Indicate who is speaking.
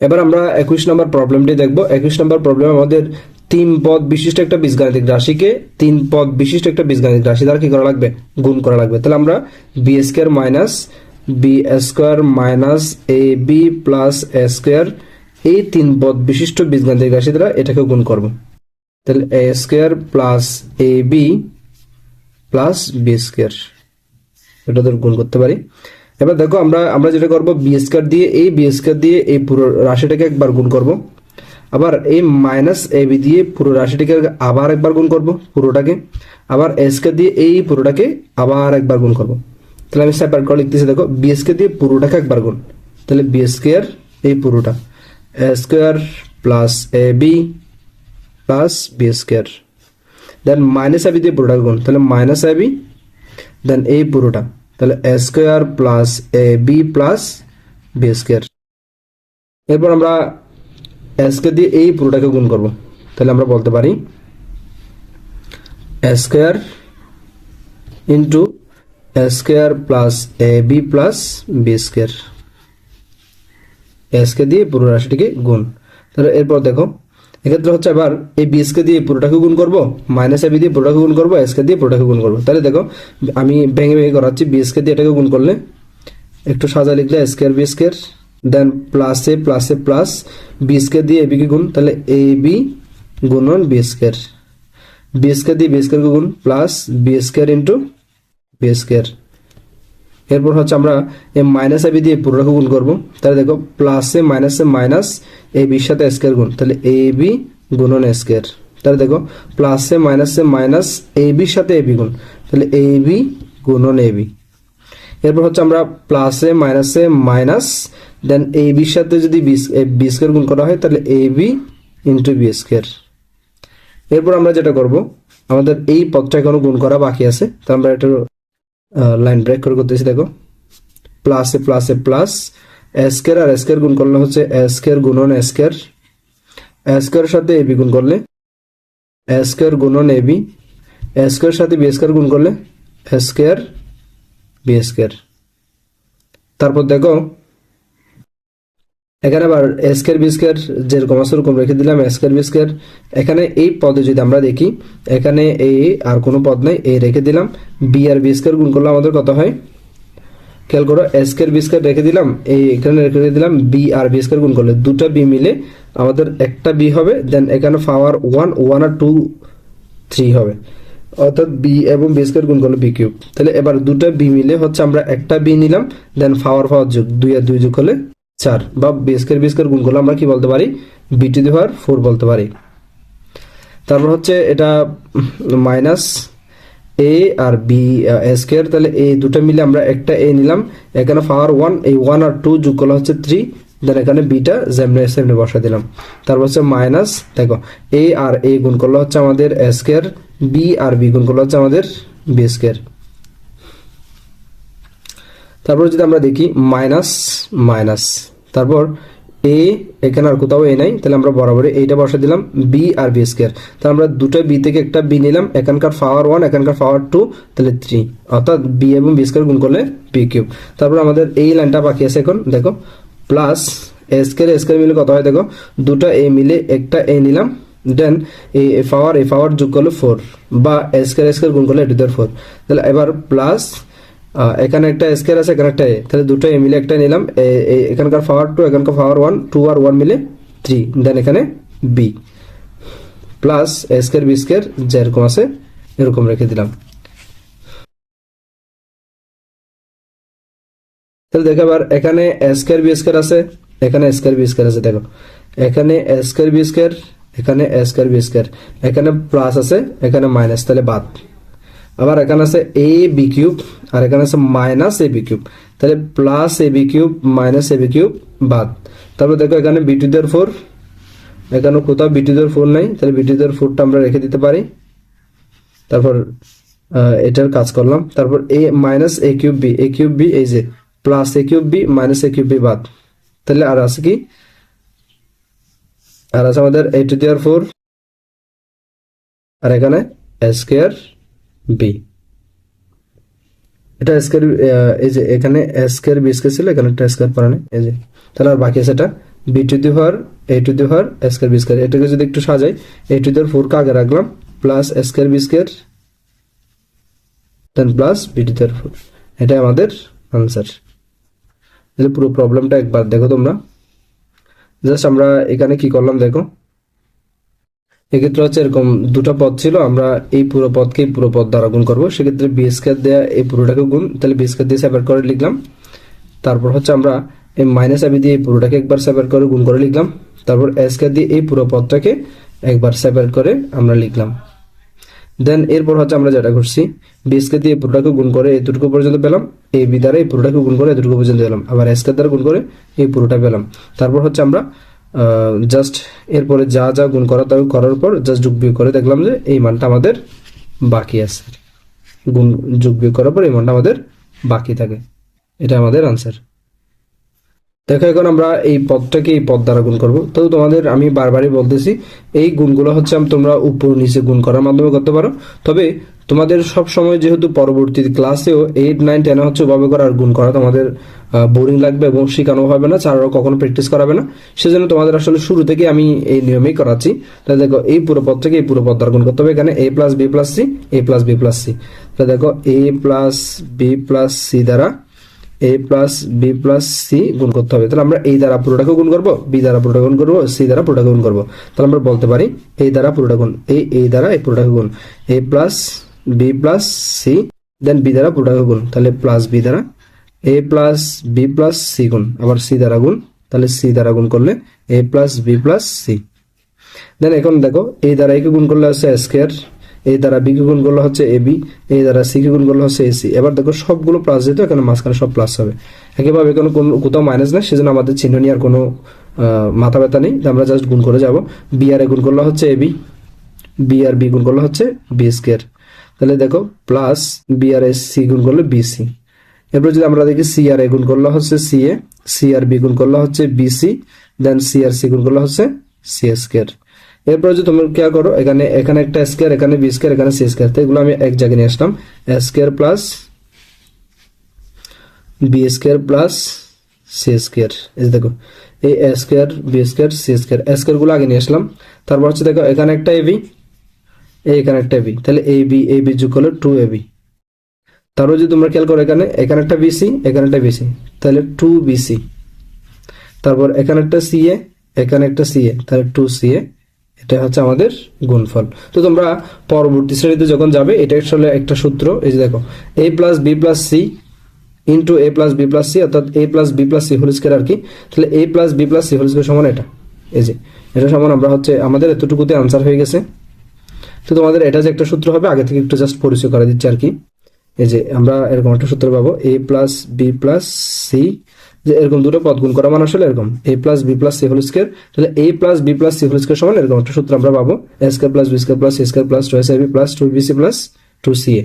Speaker 1: এবার আমরা একুশ নম্বর প্রবলেমটি দেখব। একুশ নম্বর প্রবলেম আমাদের তিন পদ বিশিষ্ট একটা বীজগাণিতিক রাশিকে তিন পদ বিশিষ্ট একটা বীজগাণিতিক রাশি দ্বারা কি করা লাগবে? গুণ করা লাগবে। তাহলে আমরা B square minus B square minus A B plus A square এই তিন পদ বিশিষ্ট বীজগাণিতিক রাশি দ্বারা এটাকে গুণ করব। তাহলে A square plus A B plus B square এটা ধর গুণ করতে পারি। এবার দেখো আমরা আমরা যেটা করব বি স্কোয়ার দিয়ে, এই বি স্কোয়ার দিয়ে এই পুরো রাশিটাকে একবার গুণ করব। আবার এই মাইনাস এ বি দিয়ে পুরো রাশিটাকে আবার একবার গুণ করব, পুরোটাকে। আবার এ স্কোয়ার দিয়ে এই পুরোটাকে আবার একবার গুণ করব। তাহলে আমি সেপারেট করে লিখতেছি, দেখো বি স্কোয়ার দিয়ে পুরোটাকে একবার গুণ। তাহলে বি স্কোয়ার এই পুরোটা। Square plus A B plus B square then minus AB দিয়ে পুরোটা গুণ। তাহলে মাইনাস এবি দেন এই পুরোটা। তাহলে A square plus A B plus B square এরপর আমরা এসকে দিয়ে এই পুরোটাকে গুণ করব। তাহলে আমরা বলতে পারি square into square plus A B plus B square SK দিয়ে পুরো রাশিটিকে গুণ। তাহলে এরপর দেখো এক্ষেত্রে হচ্ছে আবার এই বিএসকে দিয়ে পুরোটাকে গুণ করব মাইনাস এবি দিয়ে পুরোটাকে গুণ করব এসকে দিয়ে পুরোটাকে গুণ করব তাহলে দেখো আমি ভেঙে ভেঙে করাচ্ছি বিএসকে দিয়ে এটাকে গুণ করলে একটু সাজা লিখলে স্কোয়ার বি স্কোয়ার দেন প্লাসে প্লাসে প্লাস বি স্কোয়ার দিয়ে এবিকে গুণ তাহলে এ বি গুণন বি স্কোয়ার বি স্কোয়ার দিয়ে বি স্কোয়ারকে গুণ plus B square into B square এরপর হচ্ছে আমরা এই মাইনাস এবি দিয়ে পুরোটাকে গুণ করব। তাহলে দেখো প্লাসে মাইনাসে মাইনাস এ বির সাথে স্কোয়ার গুণ। তাহলে এ বি গুণন স্কোয়ার তাহলে দেখো প্লাসে মাইনাসে মাইনাস এ বির সাথে এ বি গুণ। তাহলে এ বি গুণন এ বি এরপর হচ্ছে আমরা প্লাসে মাইনাসে মাইনাস দেন এ বির সাথে যদি বি স্কোয়ার গুণ করা হয়, তাহলে A B into B square এরপর আমরা যেটা করব, আমাদের এই পদটা এখনও গুণ করা বাকি আছে। তো আমরা এটা লাইন ব্রেক করে করতেছি, দেখো। প্লাসে প্লাসে প্লাস এসকের আর এসকের গুণ করলে হচ্ছে এসকের গুণন এসকের এসকের সাথে এবি গুণ করলে এসকের গুণন এবি এসকের সাথে বি স্কোয়ার গুণ করলে এসকের বি স্কোয়ার তারপর দেখো এখানে আবার স্কোয়ার বি স্কোয়ার যেরকম আছে ওরকম রেখে দিলাম স্কোয়ার বি স্কোয়ার এখানে এই পদে যদি আমরা দেখি, এখানে এই আর কোনো পদ নাই এই রেখে দিলাম। বি আর বিস্কের গুণ করলে আমাদের কত হয়? খেয়াল করো স্কোয়ার বি স্কোয়ার রেখে দিলাম এই এখানে রেখে দিলাম বি আর বিস্কের গুণ করলে দুটা বি মিলে আমাদের একটা বি হবে দেন এখানে পাওয়ার ওয়ান ওয়ান আর টু থ্রি হবে। অর্থাৎ বি এবং বি স্কোয়ার গুণ করলে বি কিউব তাহলে এবার দুটো বি মিলে হচ্ছে আমরা একটা বি নিলাম দেন পাওয়ার পাওয়ার যোগ দুই আর দুই যোগ হলে চার বা বি স্কোয়ার বি স্কোয়ার গুণ করলে আমরা কি বলতে পারি? B to the power four বলতে পারি। তারপর হচ্ছে এটা মাইনাস এ আর বি স্কোয়ার তাহলে এই দুটো মিলে আমরা একটা এ নিলাম। এখানে পাওয়ার ওয়ান এই ওয়ান আর টু যোগ করলে হচ্ছে থ্রি দেন এখানে বিটা যেমনি সেমনি বসা দিলাম। তারপর হচ্ছে মাইনাস দেখো এ আর এ গুণ করলে হচ্ছে আমাদের স্কোয়ার বি আর বি গুণ করলে হচ্ছে আমাদের বি তারপর যদি আমরা দেখি মাইনাস মাইনাস তারপর এ এখানে আর কোথাও এ নাই, তাহলে আমরা বরাবরই এইটা বসে দিলাম বি আর বি স্কোয়ার তাহলে আমরা দুটো বি থেকে একটা বি নিলাম, এখানকার পাওয়ার ওয়ান এখানকার পাওয়ার টু তাহলে থ্রি অর্থাৎ বি এবং বি স্কোয়ার গুণ করলে বি কিউব তারপর আমাদের এই লাইনটা বাকি আছে এখন, দেখো plus A square A square মিলে কত হয়, দেখো, দুটো এ মিলে একটা এ নিলাম দেন এই পাওয়ার এ পাওয়ার যোগ করলে ফোর বা এ স্কোয়ার এ স্কোয়ার গুণ করলে এটু ফোর তাহলে এবার প্লাস এখানে একটা স্কোয়ার আছে এখানে একটা এ। তাহলে দুটো এ মিলে একটা নিলাম। এখানকার পাওয়ার টু এখানকার পাওয়ার ওয়ান টু আর ওয়ান মিলে থ্রি দেন এখানে B plus A square B square যেরকম আছে, এরকম রেখে দিলাম। তাহলে দেখো আবার এখানে স্কোয়ার বি স্কোয়ার আছে, এখানে স্কোয়ার বি স্কোয়ার আছে, দেখো। এখানে স্কোয়ার বি স্কোয়ার এখানে স্কোয়ার বি স্কোয়ার এখানে প্লাস আছে, এখানে মাইনাস তাহলে বাদ। আবার এখানে আছে এ বি কিউব আর এখানে আছে মাইনাস এ বি কিউব তাহলে plus A B cube minus A B cube বাদ। তারপর দেখো এখানে বি টু ফোর এখানে কোথাও বি টু ফোর নাই, তাহলে বি টু দের ফোরটা আমরা রেখে দিতে পারি। তারপর এটার কাজ করলাম। তারপর A minus A cube B A cube B এই যে plus A cube B minus A cube B বাদ। তাহলে আর আছে কি? আর আছে আমাদের এ টু দেওয়ার ফোর আর এখানে স্কোয়ার বি এটা স্কোয়ার এই যে এখানে স্কোয়ার বি স্কোয়ার ছিল, এখানে একটা স্কোয়ার পড়ানে। এই যে, তাহলে আর বাকি আছে B to the power A to the power square B square এটাকে যদি একটু সাজাই এ টু দি পাওয়ার ফোর কে আগে রাখলাম plus square B square then plus B to the power four এটাই আমাদের আনসার পুরো প্রবলেমটা একবার দেখো তোমরা। জাস্ট আমরা এখানে কি করলাম, দেখো। এক্ষেত্রে হচ্ছে এরকম দুটো পদ ছিল, আমরা এই পুরো পদকে পুরো পদ দ্বারা গুণ করব। সেক্ষেত্রে বি স্কোয়ার দেওয়া এই পুরোটাকে গুণ, তাহলে বি স্কোয়ার দিয়ে সেপারেট করে লিখলাম। তারপর হচ্ছে আমরা এই মাইনাস আবি দিয়ে এই পুরোটাকে একবার সেপারেট করে গুণ করে লিখলাম। তারপর স্কোয়ার দিয়ে এই পুরো পদটাকে একবার সেপারেট করে আমরা লিখলাম। দেন এরপর হচ্ছে আমরা যেটা করছি বি স্কোয়ার দিয়ে পুরোটাকে গুণ করে এতটুকু পর্যন্ত পেলাম এই বি দ্বারা এই পুরোটাকে গুণ করে এতটুকু পর্যন্ত পেলাম। আবার স্কোয়ার দ্বারা গুণ করে এই পুরোটা পেলাম। তারপর হচ্ছে আমরা জাস্ট এরপরে যা যা গুণ করা তা করার পর জাস্ট যোগ বিয়োগ করে দেখলাম যে এই মানটা আমাদের বাকি আছে। গুণ যোগ বিয়োগ করার পর এই মানটা আমাদের বাকি থাকে। এটা আমাদের আনসার দেখো, এখন আমরা এই পদটাকে এই পদ দ্বারা গুণ করব। তো তোমাদের আমি বারবারই বলতেছি, এই গুণগুলো হচ্ছে তোমরা উপর নিচে গুণ করার মাধ্যমে করতে পারো। তবে তোমাদের সব সময় যেহেতু পরবর্তী ক্লাসেও এইট নাইন টেনে হচ্ছে ওভাবে করা আর গুণ করা তোমাদের বোরিং লাগবে এবং শেখানো হবে না, ছাড়াও কখনো প্র্যাকটিস করাবে না। সেজন্য তোমাদের আসলে শুরু থেকে আমি এই নিয়মেই করাচ্ছি। তাহলে দেখো, এই পুরো পদ থেকে এই পুরো পদ দ্বারা গুণ করতে হবে। এখানে A plus B plus C A plus B plus C তাহলে দেখো A plus B plus C দ্বারা A plus B plus C গুণ করতে হবে। তাহলে আমরা এই দ্বারা পুরোটাকে গুণ করব বি দ্বারা পুরোটা গুণ করব সি দ্বারা পুরোটাকে গুণ করব। তাহলে আমরা বলতে পারি এই দ্বারা পুরোটা গুণ এই এই দ্বারা এই পুরোটাকে গুণ। A plus B plus C then B দ্বারা পুরোটাকে গুণ। তাহলে প্লাস বি দ্বারা A plus B plus C গুণ। আবার সি দ্বারা গুণ, তাহলে সি দ্বারা গুণ করলে A plus B plus C then এখন দেখো এই দ্বারা একে গুণ করলে হচ্ছে স্কোয়ার এই দ্বারা বি কে গুণ করলে হচ্ছে এ বি এই দ্বারা সি গুণ করলে হচ্ছে এসি এবার দেখো সবগুলো প্লাস যেহেতু এখানে মাঝখানে সব প্লাস হবে। একইভাবে কোনো কোনো কোথাও মাইনাস নেই, সেজন্য আমাদের চিহ্ন নিয়ে আর কোনো মাথা ব্যথা নেই। আমরা জাস্ট গুণ করে যাব। বি আর এ গুণ করলে হচ্ছে এ বি বি আর বি গুণ করলে হচ্ছে বি স্কোয়ার তাহলে দেখো প্লাস বি আর এস সি গুণ করলে বি সি এরপর যদি আমরা দেখি সি আর এ গুণ করলে হচ্ছে সি এ সি আর বি গুণ করলে হচ্ছে বি সি দেন সি আর সি গুণ করলে হচ্ছে সি স্কোয়ার এরপর যদি তুমি কি করো, এখানে এখানে একটা স্কোয়ার এখানে বি স্কোয়ার এখানে সি স্কোয়ার তো এগুলো আমি এক জায়গায় নিয়ে আসলাম। Square plus B square plus C square এই দেখো, এই স্কোয়ার বি স্কোয়ার সি স্কোয়ারগুলো আগে নিয়ে আসলাম। তারপর হচ্ছে দেখো, এখানে একটা এবি এখানে একটা এবি তাহলে এই বি এই বি যোগ করলে টু এবি তারপর যদি তোমরা খেয়াল করো এখানে এখানে একটা বিসি এখানে একটা বিসি তাহলে টু বিসি তারপর এখানে একটা সিএ এখানে একটা সিএ তাহলে টু সিএ এটা হচ্ছে আমাদের গুণফল। তো তোমরা পরবর্তী শ্রেণীতে যখন যাবে, এটা আসলে একটা সূত্র, এই যে দেখো A plus B plus C into A plus B plus C অর্থাৎ A plus B plus C whole square আর কি, তাহলে A plus B plus C whole square সমান এটা, এই যে, এটা সমান আমরা হচ্ছে, আমাদের এতটুকুতে আনসার হয়ে গেছে। তো তোমাদের এটা যে একটা সূত্র হবে, আগে থেকে একটু জাস্ট পরিচয় করে দিচ্ছি আর কি। এই যে, আমরা এরকম একটা সূত্র পাবো A plus B plus C যে এরকম দুটো পদ গুণ করা মানে আসলে এরকম। A plus B plus C whole square তাহলে A plus B plus C whole square সমান এরকম একটা সূত্র আমরা পাবো। A square plus B square plus C square plus two S B plus two B C plus two C A